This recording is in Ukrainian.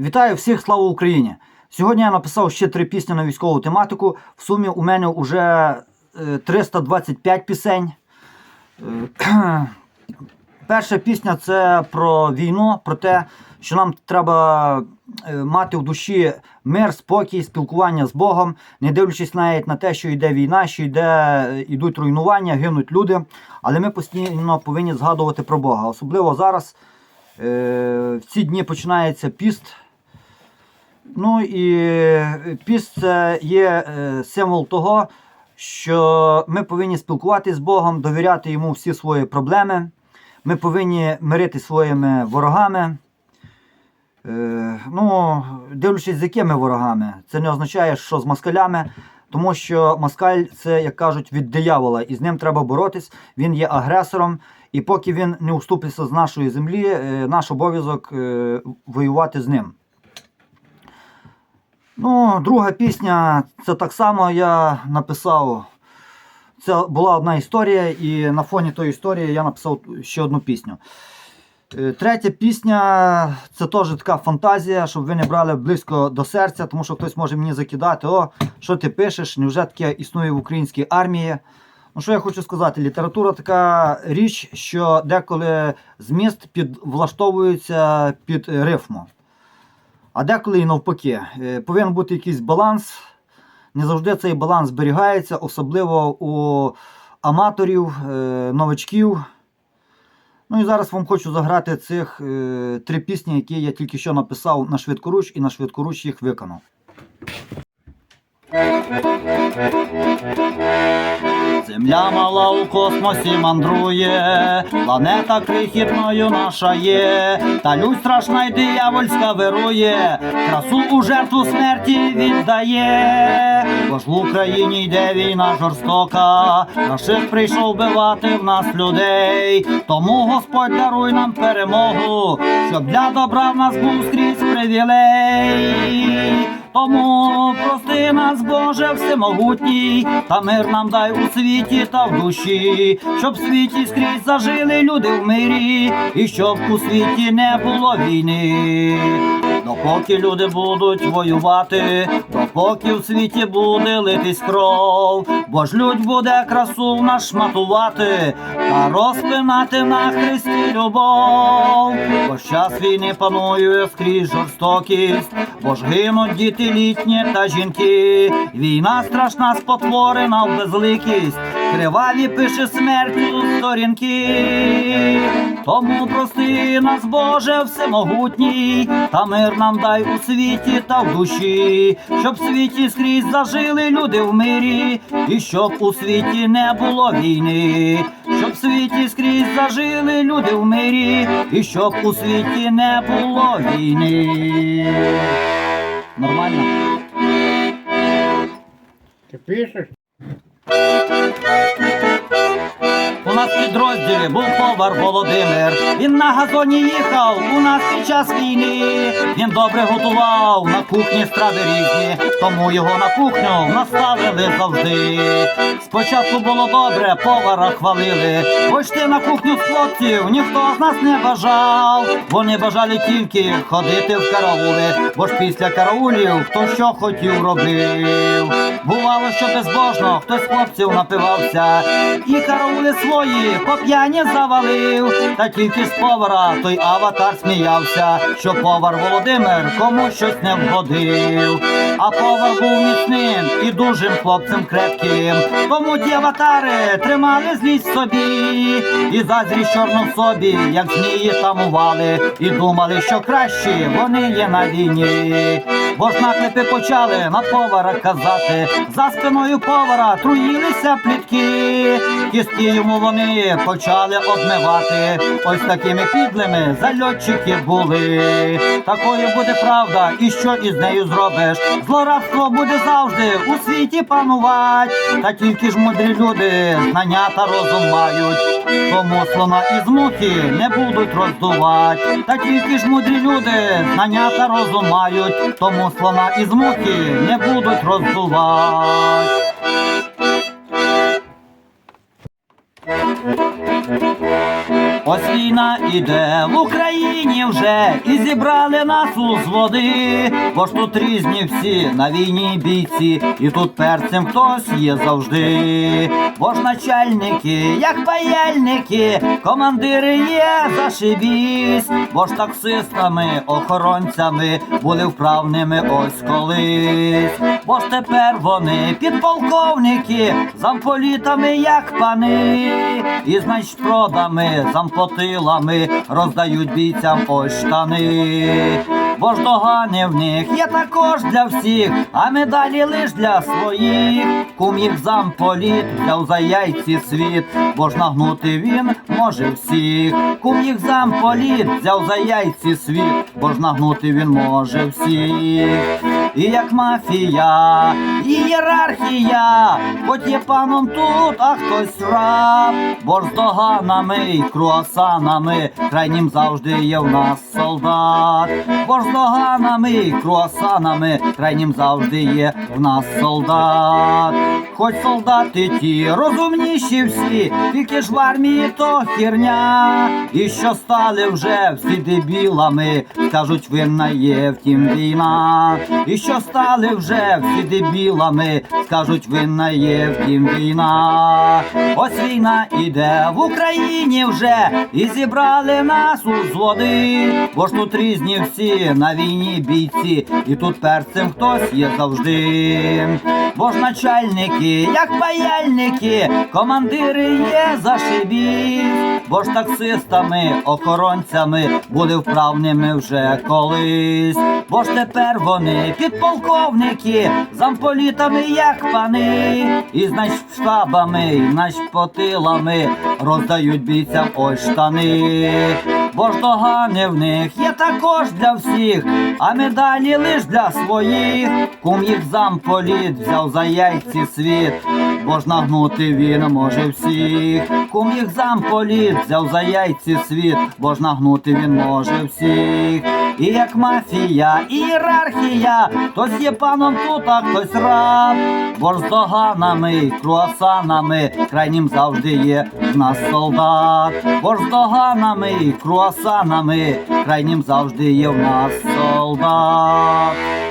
Вітаю всіх, слава Україні! Сьогодні я написав ще три пісні на військову тематику. В сумі у мене вже е, 325 пісень. Е, Перша пісня це про війну, про те, що нам треба е, мати в душі мир, спокій, спілкування з Богом, не дивлячись навіть на те, що йде війна, що йде, йдуть руйнування, гинуть люди. Але ми постійно повинні згадувати про Бога. Особливо зараз, е, в ці дні починається піст. Ну і піст це є е, символ того, що ми повинні спілкуватися з Богом, довіряти йому всі свої проблеми. Ми повинні мирити своїми ворогами. Е, ну, дивлячись, з якими ворогами, це не означає, що з москалями, тому що москаль це, як кажуть, від диявола, і з ним треба боротись. Він є агресором, і поки він не уступиться з нашої землі, е, наш обов'язок е, воювати з ним. Ну, друга пісня, це так само я написав. Це була одна історія, і на фоні тої історії я написав ще одну пісню. Е, Третя пісня це теж така фантазія, щоб ви не брали близько до серця, тому що хтось може мені закидати, о, що ти пишеш, невже таке існує в українській армії. Ну, що я хочу сказати, література така річ, що деколи зміст підвлаштовується під рифму. А деколи і навпаки. Е, Повинен бути якийсь баланс. Не завжди цей баланс зберігається, особливо у аматорів, е, новачків. Ну і зараз вам хочу заграти цих е, три пісні, які я тільки що написав на швидкоруч і на швидкоруч їх виконав. Земля мала у космосі мандрує, планета крихітною наша є, та людь страшна й диявольська вирує, красу у жертву смерті віддає, бо ж в Україні йде війна жорстока, Рашид прийшов бивати в нас людей, тому Господь даруй нам перемогу, щоб для добра в нас був скрізь привілей. Тому прости нас, Боже, всемогутній, та мир нам дай у світі та в душі, щоб в світі скрізь зажили люди в мирі, і щоб у світі не було війни. Допоки люди будуть воювати, допоки в світі буде литись кров, бо ж людь буде красу в нас шматувати та розпинати на хресті любов. Бо ж час війни панує скрізь жорстокість, бо ж гинуть діти літні та жінки. Війна страшна спотворена в безликість, криваві пише смертю сторінки. Тому прости нас, Боже, всемогутній, та мир нам дай у світі та в душі, щоб в світі скрізь зажили люди в мирі, і щоб у світі не було війни, щоб в світі скрізь зажили люди в мирі, і щоб у світі не було війни. Нормально? Ти пишеш? Нас підрозділі був повар Володимир. Він на газоні їхав у нас під час війни. Він добре готував на кухні страви різні, тому його на кухню наставили завжди. Спочатку було добре, повара хвалили. Ж ти на кухню з хлопців ніхто з нас не бажав. Вони бажали тільки ходити в караули, бо ж після караулів хто що хотів робив. Бувало, що безбожно хтось хлопців напивався, і караули свої по п'яні завалив. Та тільки з повара той аватар сміявся, що повар Володимир кому щось не вгодив. А повар був міцним і дужим хлопцем крепким. Тому ті аватари тримали злість собі, і заздрість чорну в собі, як змії тамували, і думали, що кращі вони є на війні. Бо ж наклепи почали на повара казати, за спиною повара труїлися плітки, кістки йому вони почали обмивати. Ось такими підлими зальотчики були. Такою буде правда, і що із нею зробиш? Злорадство буде завжди у світі панувати. Та тільки ж мудрі люди знання та розум мають. Тому слона із мухи не будуть роздувати. Та тільки ж мудрі люди знання та розум мають. Тому слона із мухи не будуть роздувати. Música Ось війна іде в Україні вже і зібрали нас у зводи, бо ж тут різні всі на війні бійці, і тут перцем хтось є завжди. Бо ж начальники, як паяльники, командири є зашибісь, бо ж таксистами, охоронцями були вправними ось колись. Бо ж тепер вони підполковники, замполітами, як пани, і значить продами, зампотилами роздають бійцям ось штани. Бо ж догани в них є також для всіх, а медалі лиш для своїх. Кум їх замполіт взяв за яйці світ, бо ж нагнути він може всіх. Кум їх замполіт взяв за яйці світ, бо ж нагнути він може всіх. І як мафія, ієрархія, хоч є паном тут, а хтось раб, бо ж з доганами і круасанами, крайнім завжди є в нас солдат, бо з доганами і круасанами, крайнім завжди є в нас солдат. Хоч солдати ті розумніші всі, тільки ж в армії то херня, і що стали вже всі дебілами, скажуть, винна є втім війна, і що стали вже всі дебілами, скажуть, винна є втім війна. Ось війна іде в Україні вже, і зібрали нас у зводи, бо ж тут різні всі на війні бійці, і тут перцем хтось є завжди. Бо ж начальники, як паяльники, командири є зашибісь, бо ж таксистами, охоронцями були вправними вже колись. Бо ж тепер вони підполковники, замполітами, як пани, і штабами, і значить потилами роздають бійцям ось штани. Бо ж догани в них є також для всіх, а медалі лиш для своїх. Кум їх замполіт взяв за яйці світ, бо ж нагнути він може всіх. Кум їх замполіт взяв за яйці світ, бо ж нагнути він може всіх. І як мафія, ієрархія, хтось є паном тут, а хтось раб. Бо ж з доганами, круасанами, крайнім завжди є в нас солдат. Бо з доганами, круасанами, крайнім завжди є в нас солдат.